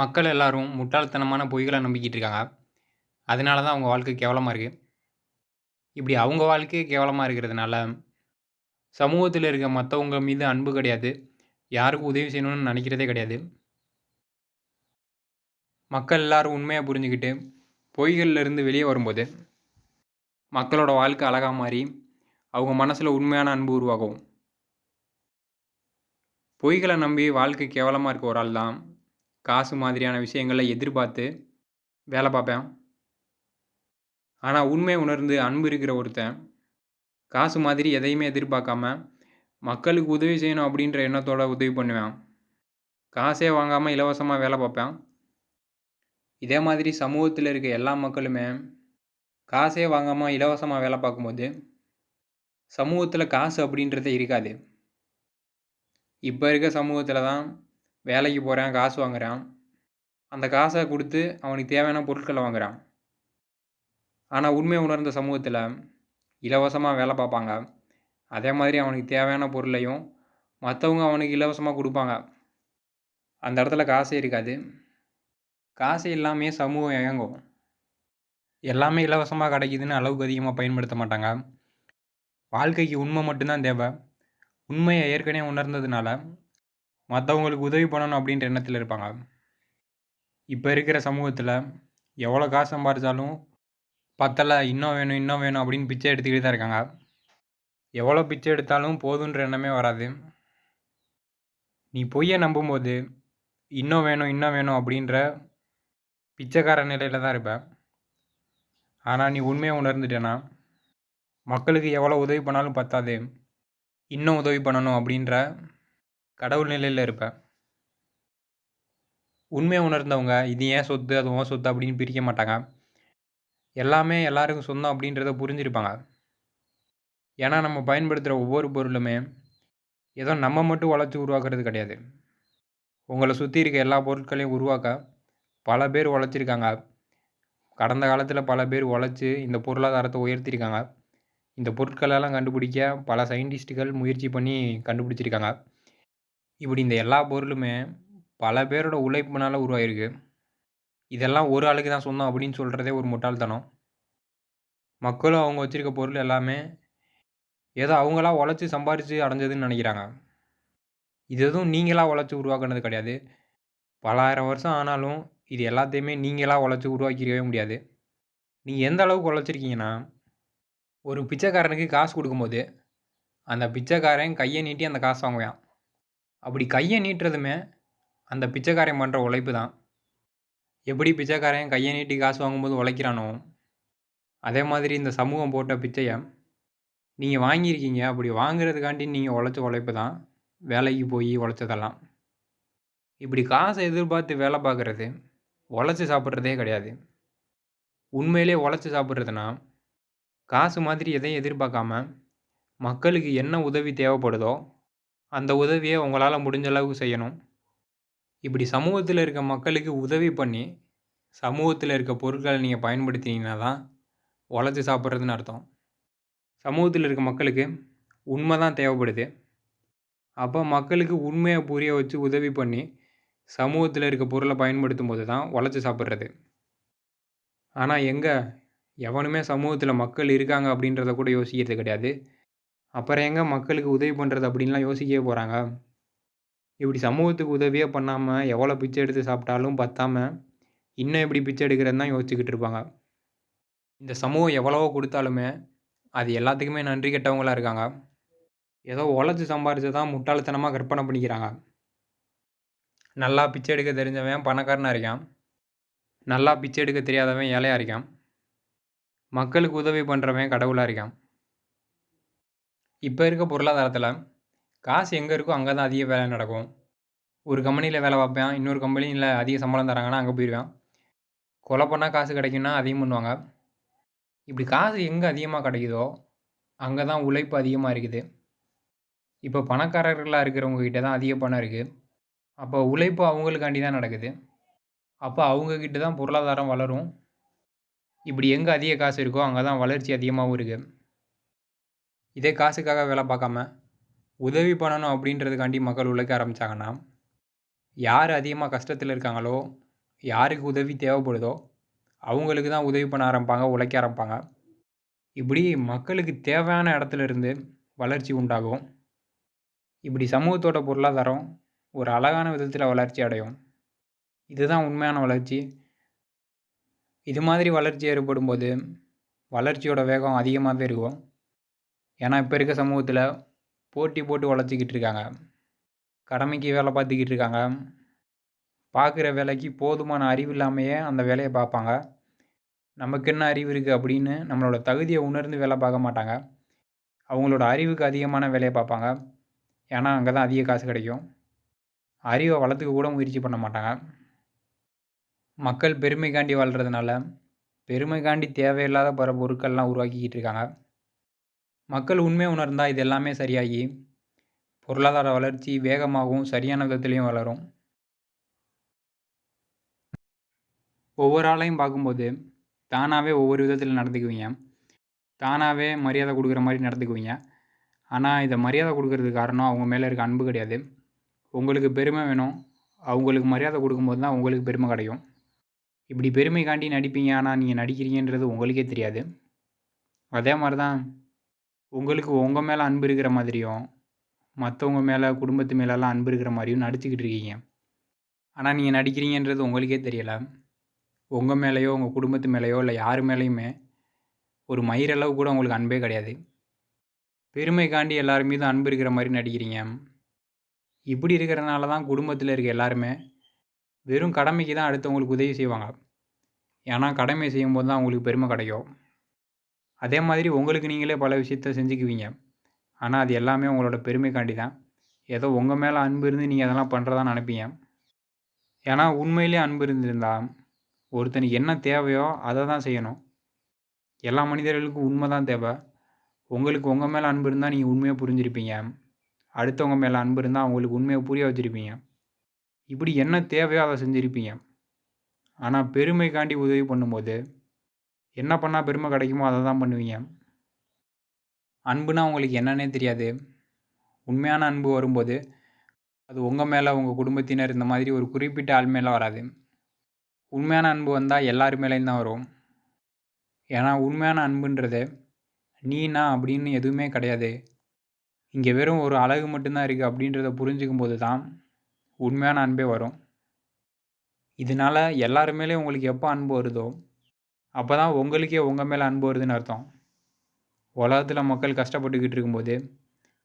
மக்கள் எல்லாரும் முட்டாள்தனமான பொய்களை நம்பிக்கிட்டு இருக்காங்க. அதனால தான் அவங்க வாழ்க்கை கேவலமாக இருக்குது இப்படி அவங்க வாழ்க்கையே கேவலமாக இருக்கிறதுனால சமூகத்தில் இருக்க மற்றவங்க மீது அன்பு கிடையாது. யாருக்கும் உதவி செய்யணும்னு நினைக்கிறதே கிடையாது. மக்கள் எல்லோரும் உண்மையாக புரிஞ்சுக்கிட்டு பொய்கள்லேருந்து வெளியே வரும்போது மக்களோட வாழ்க்கை அழகாக மாறி அவங்க மனசில் உண்மையான அன்பு உருவாகும். பொய்களை நம்பி வாழ்க்கை கேவலமாக இருக்க ஒரு ஆள் தான் காசு மாதிரியான விஷயங்களை எதிர்பார்த்து வேலை பார்ப்பேன். ஆனால் உண்மை உணர்ந்து அன்பு இருக்கிற ஒருத்தன் காசு மாதிரி எதையுமே எதிர்பார்க்காம மக்களுக்கு உதவி செய்யணும் அப்படின்ற எண்ணத்தோட உதவி பண்ணுவேன். காசே வாங்காமல் இலவசமாக வேலை பார்ப்பேன். இதே மாதிரி சமூகத்தில் இருக்க எல்லா மக்களுமே காசே வாங்காமல் இலவசமாக வேலை பார்க்கும்போது சமூகத்தில் காசு அப்படின்றதே இருக்காது. இப்போ இருக்க சமூகத்தில் தான் வேலைக்கு போகிறான் காசு வாங்குறான். அந்த காசை கொடுத்து அவனுக்கு தேவையான பொருட்களை வாங்குகிறான் ஆனால் உண்மை உணர்ந்த சமூகத்தில் இலவசமாக வேலை பார்ப்பாங்க. அதே மாதிரி அவனுக்கு தேவையான பொருளையும் மற்றவங்க அவனுக்கு இலவசமாக கொடுப்பாங்க. அந்த இடத்துல காசே இருக்காது. காசு எல்லாமே சமூகம் இயங்கும். எல்லாமே இலவசமாக கிடைக்குதுன்னு அளவுக்கு அதிகமாக பயன்படுத்த மாட்டாங்க. வாழ்க்கைக்கு உண்மை மட்டும்தான் தேவை. உண்மையை ஏற்கனவே உணர்ந்ததுனால மற்றவங்களுக்கு உதவி பண்ணணும் அப்படின்ற எண்ணத்தில் இருப்பாங்க. இப்போ இருக்கிற சமூகத்தில் எவ்வளோ காசு சம்பாதிச்சாலும் பத்தலை இன்னும் வேணும் இன்னும் வேணும் அப்படின்னு பிச்சை எடுத்துக்கிட்டு தான் இருக்காங்க. எவ்வளோ பிச்சை எடுத்தாலும் போதுன்ற எண்ணமே வராது. நீ பொய்யை நம்பும்போது இன்னும் வேணும் இன்னும் வேணும் அப்படின்ற பிச்சைக்கார நிலையில் தான் இருப்பேன் ஆனால் நீ உண்மையை உணர்ந்துட்டேன்னா மக்களுக்கு எவ்வளோ உதவி பண்ணாலும் பத்தாது. இன்னும் உதவி பண்ணணும் அப்படின்ற கடவுள் நிலையில் இருப்பேன். உண்மையை உணர்ந்தவங்க இது ஏன் சொத்து அது உன் சொத்து அப்படின்னு பிரிக்க மாட்டாங்க. எல்லாமே எல்லாருக்கும் சொந்தம் அப்படின்றத புரிஞ்சிருப்பாங்க. ஏன்னா நம்ம பயன்படுத்துகிற ஒவ்வொரு பொருளுமே ஏதோ நம்ம மட்டும் உழைச்சி உருவாக்குறது கிடையாது. உங்களை சுற்றி இருக்க எல்லா பொருட்களையும் உருவாக்க பல பேர் உழைச்சிருக்காங்க. கடந்த காலத்தில் பல பேர் உழைச்சி இந்த பொருளாதாரத்தை உயர்த்திருக்காங்க. இந்த பொருட்களெல்லாம் கண்டுபிடிக்க பல சயின்டிஸ்ட்டுகள் முயற்சி பண்ணி கண்டுபிடிச்சிருக்காங்க. இப்படி இந்த எல்லா பொருளுமே பல பேரோட உழைப்புனால உருவாகிருக்கு இதெல்லாம் ஒரு ஆளுக்கு தான் சொந்தம் அப்படின்னு சொல்கிறதே ஒரு முட்டாள்தனம். மக்களும் அவங்க வச்சுருக்க பொருள் எல்லாமே ஏதோ அவங்களா உழைச்சி சம்பாரித்து அடைஞ்சதுன்னு நினைக்கிறாங்க. இது எதுவும் நீங்களாக உழைச்சி உருவாக்குனது கிடையாது. பலாயிரம் வருஷம் ஆனாலும் இது எல்லாத்தையுமே நீங்களாக உழைச்சி உருவாக்கிக்கவே முடியாது. நீங்கள் எந்த அளவுக்கு உழைச்சிருக்கீங்கன்னா ஒரு பிச்சைக்காரனுக்கு காசு கொடுக்கும்போது அந்த பிச்சைக்காரன் கையை நீட்டி அந்த காசு வாங்குவான். அப்படி கையை நீட்டுறதுமே அந்த பிச்சைக்காரன் பண்ணுற உழைப்பு தான். எப்படி பிச்சைக்காரன் கையை நீட்டி காசு வாங்கும்போது உழைக்கிறானோ அதே மாதிரி இந்த சமூகம் போட்ட பிச்சையை நீங்கள் வாங்கியிருக்கீங்க அப்படி வாங்குறதுக்காண்டி நீங்கள் உழைச்ச உழைப்பு தான் வேலைக்கு போய் உழைச்சதெல்லாம். இப்படி காசை எதிர்பார்த்து வேலை பார்க்குறது உழைச்சி சாப்பிட்றதே கிடையாது. உண்மையிலே உழைச்சி சாப்பிட்றதுனா காசு மாதிரி எதையும் எதிர்பார்க்காம மக்களுக்கு என்ன உதவி தேவைப்படுதோ அந்த உதவியை உங்களால் முடிஞ்ச அளவுக்கு செய்யணும். இப்படி சமூகத்தில் இருக்க மக்களுக்கு உதவி பண்ணி சமூகத்தில் இருக்க பொருட்களை நீங்கள் பயன்படுத்தினீங்கன்னா தான் உழைச்சி சாப்பிட்றதுன்னு அர்த்தம். சமூகத்தில் இருக்க மக்களுக்கு உண்மை தான் தேவைப்படுது. அப்போ மக்களுக்கு உண்மையை புரிய வச்சு உதவி பண்ணி சமூகத்தில் இருக்க பொருளை பயன்படுத்தும் போது தான் உழைச்சி சாப்பிட்றது. ஆனால் எங்கே? எவனுமே சமூகத்தில் மக்கள் இருக்காங்க அப்படின்றத கூட யோசிக்கிறது கிடையாது. அப்புறம் எங்கே மக்களுக்கு உதவி பண்ணுறது அப்படின்லாம் யோசிக்கவே போகிறாங்க இப்படி சமூகத்துக்கு உதவியே பண்ணாமல் எவ்வளோ பிச்சை எடுத்து சாப்பிட்டாலும் பத்தாமல் இன்னும் எப்படி பிச்சை எடுக்கிறதுன்னு தான் யோசிச்சுக்கிட்டு இருப்பாங்க. இந்த சமூகம் எவ்வளவோ கொடுத்தாலுமே அது எல்லாத்துக்குமே நன்றி கெட்டவங்களாக இருக்காங்க. ஏதோ உழைச்சி சம்பாரிச்சு தான் முட்டாள்தனமாக கற்பனை பண்ணிக்கிறாங்க. நல்லா பிச்சை எடுக்க தெரிஞ்சவன் பணக்காரனாக இருக்கான். நல்லா பிச்சை எடுக்க தெரியாதவன் ஏழையாக இருக்கான். மக்களுக்கு உதவி பண்ணுறவன் கடவுளாக இருக்கான். இப்போ இருக்க பொருளாதாரத்தில் காசு எங்கே இருக்கோ அங்கே தான் அதிக வேலை நடக்கும். ஒரு கம்பெனியில் வேலை பார்ப்பேன் இன்னொரு கம்பெனியில் அதிக சம்பளம் தராங்கன்னா அங்கே போயிடுவேன் கொலை பண்ணால் காசு கிடைக்குன்னா அதையும் பண்ணுவாங்க. இப்படி காசு எங்கே அதிகமாக கிடைக்குதோ அங்கே தான் உழைப்பு அதிகமாக இருக்குது. இப்போ பணக்காரர்களாக இருக்கிறவங்க கிட்ட தான் அதிக பணம் இருக்குது அப்போ உழைப்பு அவங்களுக்காண்டி தான் நடக்குது. அப்போ அவங்கக்கிட்ட தான் பொருளாதாரம் வளரும். இப்படி எங்கே அதிக காசு இருக்கோ அங்கே தான் வளர்ச்சி அதிகமாகவும் இருக்குது இதே காசுக்காக வேலை பார்க்காம உதவி பண்ணணும் அப்படின்றதுக்காண்டி மக்கள் உழைக்க ஆரம்பித்தாங்கன்னா யார் அதிகமாக கஷ்டத்தில் இருக்காங்களோ யாருக்கு உதவி தேவைப்படுதோ அவங்களுக்கு தான் உதவி பண்ண ஆரம்பிப்பாங்க உழைக்க ஆரம்பிப்பாங்க. இப்படி மக்களுக்கு தேவையான இடத்துல இருந்து வளர்ச்சி உண்டாகும். இப்படி சமூகத்தோட பொருளாதாரம் ஒரு அழகான விதத்தில் வளர்ச்சி அடையும். இதுதான் உண்மையான வளர்ச்சி. இது மாதிரி வளர்ச்சி ஏற்படும்போது வளர்ச்சியோட வேகம் அதிகமாகவே இருக்கும். ஏன்னா இப்போ இருக்க சமூகத்தில் போட்டி போட்டு உழைச்சிக்கிட்டு இருக்காங்க. கடமைக்கு வேலை பார்த்துக்கிட்டு இருக்காங்க. பார்க்குற வேலைக்கு போதுமான அறிவு இல்லாமையே அந்த வேலையை பார்ப்பாங்க. நமக்கு என்ன அறிவு இருக்குது அப்படின்னு நம்மளோட தகுதியை உணர்ந்து வேலை பார்க்க மாட்டாங்க. அவங்களோட அறிவுக்கு அதிகமான வேலையை பார்ப்பாங்க. ஏன்னா அங்கே தான் அதிக காசு கிடைக்கும். அறிவை வளர்த்துக்க கூட முயற்சி பண்ண மாட்டாங்க. மக்கள் பெருமைக்காண்டி வாழ்கிறதுனால பெருமைக்காண்டி தேவையில்லாத பல பொருட்கள்லாம் உருவாக்கிக்கிட்டு இருக்காங்க. மக்கள் உண்மை உணர்ந்தால் இது எல்லாமே சரியாகி பொருளாதார வளர்ச்சி வேகமாகவும் சரியான விதத்துலேயும் வளரும். ஒவ்வொரு ஆளையும் பார்க்கும்போது தானாகவே ஒவ்வொரு விதத்தில் நடந்துக்குவீங்க. தானாகவே மரியாதை கொடுக்குற மாதிரி நடந்துக்குவீங்க. ஆனால் இதை மரியாதை கொடுக்கறதுக்கு காரணம் அவங்க மேலே இருக்க அன்பு கிடையாது. உங்களுக்கு பெருமை வேணும். அவங்களுக்கு மரியாதை கொடுக்கும்போது தான் உங்களுக்கு பெருமை கிடைக்கும் இப்படி பெருமைக்காண்டி நடிப்பீங்க. ஆனால் நீங்கள் நடிக்கிறீங்கன்றது உங்களுக்கே தெரியாது. அதே மாதிரி தான் உங்களுக்கு உங்கள் மேலே அன்பு இருக்கிற மாதிரியும் மற்றவங்க மேலே குடும்பத்து மேலெல்லாம் அன்பு இருக்கிற மாதிரியும் நடிச்சுக்கிட்டு இருக்கீங்க. ஆனால் நீங்கள் நடிக்கிறீங்கன்றது உங்களுக்கே தெரியலை. உங்கள் மேலேயோ உங்கள் குடும்பத்து மேலேயோ இல்லை யார் மேலேயுமே ஒரு மயிரளவு கூட உங்களுக்கு அன்பே கிடையாது. பெருமைக்காண்டி எல்லார் மீதும் அன்பு இருக்கிற மாதிரி நடிக்கிறீங்க. இப்படி இருக்கிறனால தான் குடும்பத்தில் இருக்க எல்லாருமே வெறும் கடமைக்கு தான் அடுத்தவங்களுக்கு உதவி செய்வாங்க. ஏன்னா கடமை செய்யும்போது தான் அவங்களுக்கு பெருமை கிடைக்கும். அதே மாதிரி உங்களுக்கு நீங்களே பல விஷயத்த செஞ்சுக்குவீங்க. ஆனால் அது எல்லாமே உங்களோட பெருமைக்காண்டி தான் ஏதோ உங்கள் மேலே அன்பு இருந்து நீங்கள் அதெல்லாம் பண்ணுறதா நினைப்பீங்க. ஏன்னா உண்மையிலே அன்பு இருந்திருந்தா ஒருத்தனுக்கு என்ன தேவையோ அதை தான் செய்யணும். எல்லா மனிதர்களுக்கும் உண்மை தான் தேவை. உங்களுக்கு உங்கள் மேலே அன்பு இருந்தால் நீங்கள் உண்மையாக புரிஞ்சிருப்பீங்க. அடுத்தவங்க மேலே அன்பு இருந்தால் அவங்களுக்கு உண்மையை புரிய வச்சுருப்பீங்க. இப்படி என்ன தேவையோ அதை செஞ்சுருப்பீங்க. ஆனால் பெருமைக்காண்டி உதவி பண்ணும்போது என்ன பண்ணால் பெருமை கிடைக்குமோ அதை தான் பண்ணுவீங்க. அன்புனா உங்களுக்கு என்னன்னே தெரியாது. உண்மையான அன்பு வரும்போது அது உங்கள் மேலே உங்கள் குடும்பத்தினர் இந்த மாதிரி ஒரு குறிப்பிட்ட ஆள் மேலே வராது. உண்மையான அன்பு வந்தால் எல்லார் மேலேயும் தான் வரும். ஏன்னா உண்மையான அன்புன்றது நீனா அப்படின்னு எதுவுமே கிடையாது. இங்கே வெறும் ஒரு அழகு மட்டும்தான் இருக்குது அப்படின்றத புரிஞ்சுக்கும் போது தான் உண்மையான அன்பே வரும். இதனால் எல்லாருமேலேயும் உங்களுக்கு எப்போ அன்பு வருதோ அப்போ தான் உங்களுக்கே உங்கள் மேலே அன்பு வருதுன்னு அர்த்தம். உலகத்தில் மக்கள் கஷ்டப்பட்டுக்கிட்டு இருக்கும்போது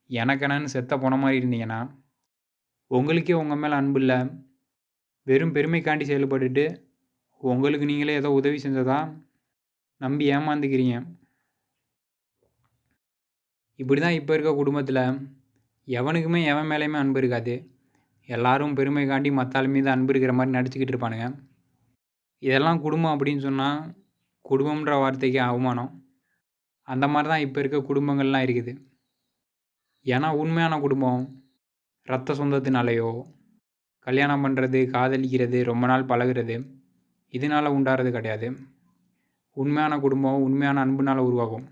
எனக்கு என்னன்னு செத்த போன மாதிரி இருந்தீங்கன்னா உங்களுக்கே உங்கள் மேலே அன்பு இல்லை. வெறும் பெருமைக்காண்டி செயல்பட்டுட்டு உங்களுக்கு நீங்களே ஏதோ உதவி செஞ்சதா நம்பி ஏமாந்துக்கிறீங்க. இப்படி தான் இப்போ இருக்க குடும்பத்தில் எவனுக்குமே எவன் மேலேயுமே அன்பு இருக்காது. எல்லாரும் பெருமைக்காண்டி மற்ற மீது அன்பு இருக்கிற மாதிரி நடிச்சுக்கிட்டு இருப்பானுங்க. இதெல்லாம் குடும்பம் அப்படின்னு சொன்னால் குடும்பம்ன்ற வார்த்தைக்கு அவமானம். அந்த மாதிரி தான் இப்போ இருக்க குடும்பங்கள்லாம் இருக்குது. ஏன்னா உண்மையான குடும்பம் ரத்த சொந்தத்தினாலேயோ கல்யாணம் பண்ணுறது காதலிக்கிறது ரொம்ப நாள் பழகுறது இதனால் உண்டாகிறது கிடையாது. உண்மையான குடும்பம் உண்மையான அன்புனால் உருவாகும்.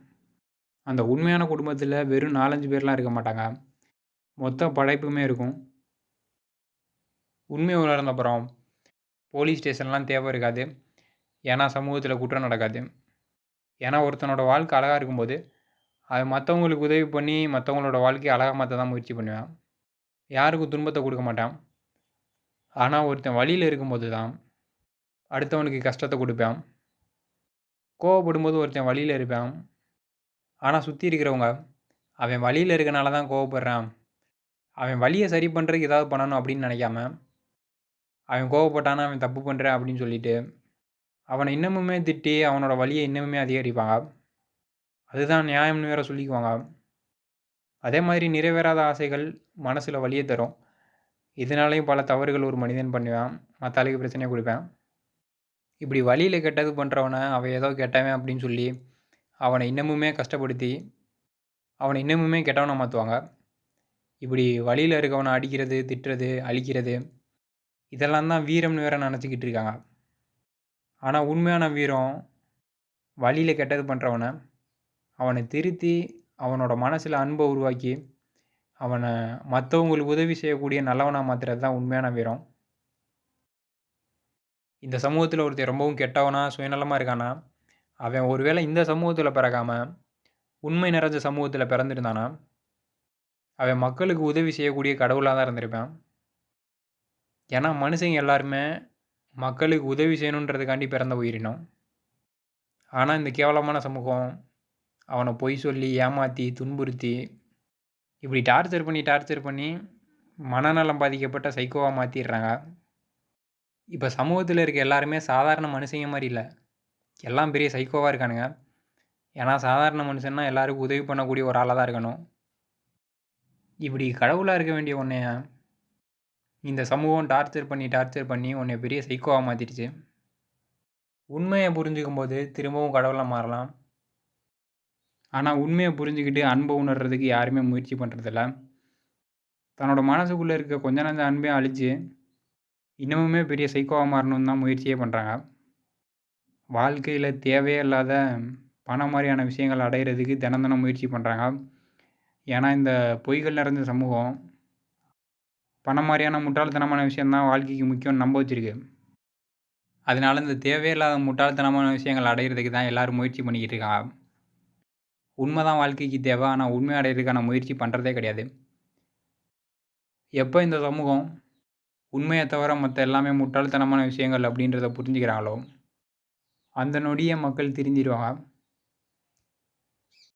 அந்த உண்மையான குடும்பத்தில் வெறும் நாலஞ்சு பேர்லாம் இருக்க மாட்டாங்க. மொத்த படைப்புமே இருக்கும். உண்மை உணர்ந்த அப்புறம் போலீஸ் ஸ்டேஷன்லாம் தேவை இருக்காது. ஏன்னா சமூகத்தில் குற்றம் நடக்காது. ஏன்னா ஒருத்தனோட வாழ்க்கை அழகாக இருக்கும்போது அது மற்றவங்களுக்கு உதவி பண்ணி மற்றவங்களோட வாழ்க்கையை அழகாக மாற்ற தான் முயற்சி பண்ணுவேன். யாருக்கும் துன்பத்தை கொடுக்க மாட்டான். ஆனால் ஒருத்தன் வழியில் இருக்கும்போது தான் அடுத்தவனுக்கு கஷ்டத்தை கொடுப்பேன். கோவப்படும்போது ஒருத்தன் வழியில் இருப்பேன். ஆனால் சுற்றி இருக்கிறவங்க அவன் வழியில் இருக்கனால தான் கோவப்படுறான். அவன் வழியை சரி பண்ணுறதுக்கு ஏதாவது பண்ணணும் அப்படின்னு நினைக்காம அவன் கோவப்பட்டானா அவன் தப்பு பண்ணுறேன் அப்படின்னு சொல்லிட்டு அவனை இன்னமுமே திட்டி அவனோட வழியை இன்னமுமே அதிகரிப்பாங்க. அதுதான் நியாயம்னு வேற சொல்லிக்குவாங்க. அதே மாதிரி நிறைவேறாத ஆசைகள் மனசில் வழியை தரும். இதனாலையும் பல தவறுகள் ஒரு மனிதன் பண்ணுவேன். மற்ற ஆளுக்கு பிரச்சனையை கொடுப்பேன். இப்படி வழியில் கெட்டது பண்ணுறவனை அவன் ஏதோ கெட்டவன் அப்படின்னு சொல்லி அவனை இன்னமுமே கஷ்டப்படுத்தி அவனை இன்னமுமே கெட்டவனை மாற்றுவாங்க இப்படி வழியில் இருக்கவனை அடிக்கிறது திட்டுறது அழிக்கிறது இதெல்லாம் தான் வீரம்னு வேற நினச்சிக்கிட்டு இருக்காங்க. ஆனால் உண்மையான வீரம் வழியில் கெட்டது பண்ணுறவனை அவனை திருத்தி அவனோட மனசில் அன்பை உருவாக்கி அவனை மற்றவங்களுக்கு உதவி செய்யக்கூடிய நல்லவனாக மாற்றுறது தான் உண்மையான வீரம். இந்த சமூகத்தில் ஒருத்தன் ரொம்பவும் கெட்டவனா சுயநலமாக இருக்கானா அவன் ஒருவேளை இந்த சமூகத்தில் பிறக்காமல் உண்மை நிறைஞ்ச சமூகத்தில் பிறந்திருந்தானா அவன் மக்களுக்கு உதவி செய்யக்கூடிய கடவுளாக தான் இருந்திருப்பான். ஏன்னா மனுஷங்க எல்லாருமே மக்களுக்கு உதவி செய்யணுன்றதுக்காண்டி பிறந்த உயிரினம். ஆனால் இந்த கேவலமான சமூகம் அவனை பொய் சொல்லி ஏமாற்றி துன்புறுத்தி இப்படி டார்ச்சர் பண்ணி டார்ச்சர் பண்ணி மனநலம் பாதிக்கப்பட்ட சைக்கோவாக மாற்றிடுறாங்க இப்போ சமூகத்தில் இருக்க எல்லாருமே சாதாரண மனுஷங்க மாதிரி இல்லை. எல்லாம் பெரிய சைக்கோவாக இருக்கானுங்க. ஏன்னா சாதாரண மனுஷன்னா எல்லாருக்கும் உதவி பண்ணக்கூடிய ஒரு ஆளாக தான் இருக்கணும். இப்படி கடவுளாக இருக்க வேண்டிய ஒன்றைய இந்த சமூகம் டார்ச்சர் பண்ணி டார்ச்சர் பண்ணி உன்னை பெரிய சைக்கோவாக மாற்றிடுச்சு உண்மையை புரிஞ்சுக்கும் போது திரும்பவும் கடவுளாக மாறலாம். ஆனால் உண்மையை புரிஞ்சுக்கிட்டு அன்பை உணர்றதுக்கு யாருமே முயற்சி பண்ணுறதில்ல தன்னோட மனசுக்குள்ளே இருக்க கொஞ்ச நஞ்ச அன்பையும் அழித்து இன்னமுமே பெரிய சைக்கோவாக மாறணும்னு தான் முயற்சியே பண்ணுறாங்க வாழ்க்கையில் தேவையே இல்லாத பணம் மாதிரியான விஷயங்கள் அடையிறதுக்கு தினம் தினம் முயற்சி பண்ணுறாங்க ஏன்னா இந்த பொய்கள் நிறைந்த சமூகம் பணம் மாதிரியான முட்டாள்தனமான விஷயந்தான் வாழ்க்கைக்கு முக்கியம்னு நம்ப வச்சிருக்கு. அதனால இந்த தேவையில்லாத முட்டாள்தனமான விஷயங்கள் அடையிறதுக்கு தான் எல்லோரும் முயற்சி பண்ணிக்கிட்டு இருக்காங்க உண்மை தான் வாழ்க்கைக்கு தேவை ஆனால் உண்மை அடையிறதுக்கான முயற்சி பண்ணுறதே கிடையாது. எப்போ இந்த சமூகம் உண்மையை தவிர மற்ற எல்லாமே முட்டாள்தனமான விஷயங்கள் அப்படின்றத புரிஞ்சுக்கிறாங்களோ அந்த நொடியை மக்கள் திரிஞ்சிடுவாங்க.